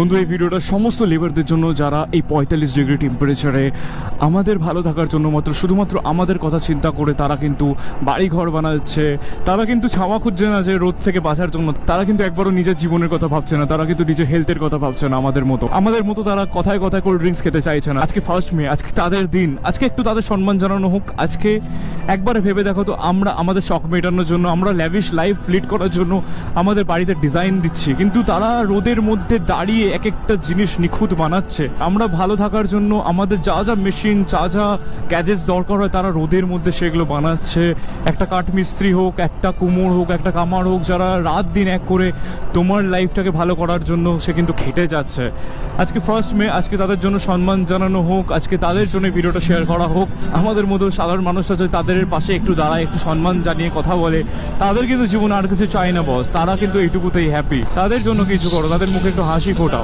বন্ধু, এই ভিডিওটা সমস্ত লেবারদের জন্য, যারা এই পঁয়তাল্লিশ ডিগ্রি টেম্পারেচারে আমাদের ভালো থাকার জন্য মাত্র, শুধুমাত্র আমাদের কথা চিন্তা করে তারা কিন্তু বাড়ি ঘর বানাচ্ছে, তারা কিন্তু ছাওয়া খুঁজছে না যে রোদ থেকে বাঁচার জন্য, তারা কিন্তু একবারও নিজের জীবনের কথা ভাবছে না, তারা কিন্তু নিজের হেলথের কথা ভাবছে না আমাদের মতো। আমাদের মতো তারা কথায় কথায় কোল্ড ড্রিঙ্কস খেতে চাইছে না। আজকে ফার্স্ট মে, আজকে তাদের দিন, আজকে একটু তাদের সম্মান জানানো হোক, আজকে একবারে ভেবে দেখো তো, আমরা আমাদের শখ মেটানোর জন্য, আমরা ল্যাভিশ লাইফ লিড করার জন্য আমাদের বাড়িতে ডিজাইন দিচ্ছি, কিন্তু তারা রোদের মধ্যে দাঁড়িয়ে এক একটা জিনিস নিখুঁত বানাচ্ছে। আমরা ভালো থাকার জন্য আমাদের যা যা মেশিন যা যা গ্যাজেটস দরকার হয়, তারা রোদের মধ্যে সেগুলো বানাচ্ছে। একটা কাঠমিস্ত্রি হোক, একটা কুমোর হোক, একটা কামার হোক, যারা রাত দিন এক করে তোমার লাইফটাকে ভালো করার জন্য সে কিন্তু খেটে যাচ্ছে। আজকে ফার্স্ট মে, আজকে তাদের জন্য সম্মান জানানো হোক, আজকে তাদের জন্য ভিডিওটা শেয়ার করা হোক। আমাদের মতো সাধারণ মানুষ আছে, তাদের পাশে একটু দাঁড়ায়, একটু সম্মান জানিয়ে কথা বলে। তাদের কিন্তু জীবনে আর কিছু চায় না বস তারা কিন্তু এইটুকুতেই হ্যাপি তাদের জন্য কিছু করো, তাদের মুখে একটু হাসি ফোটাও।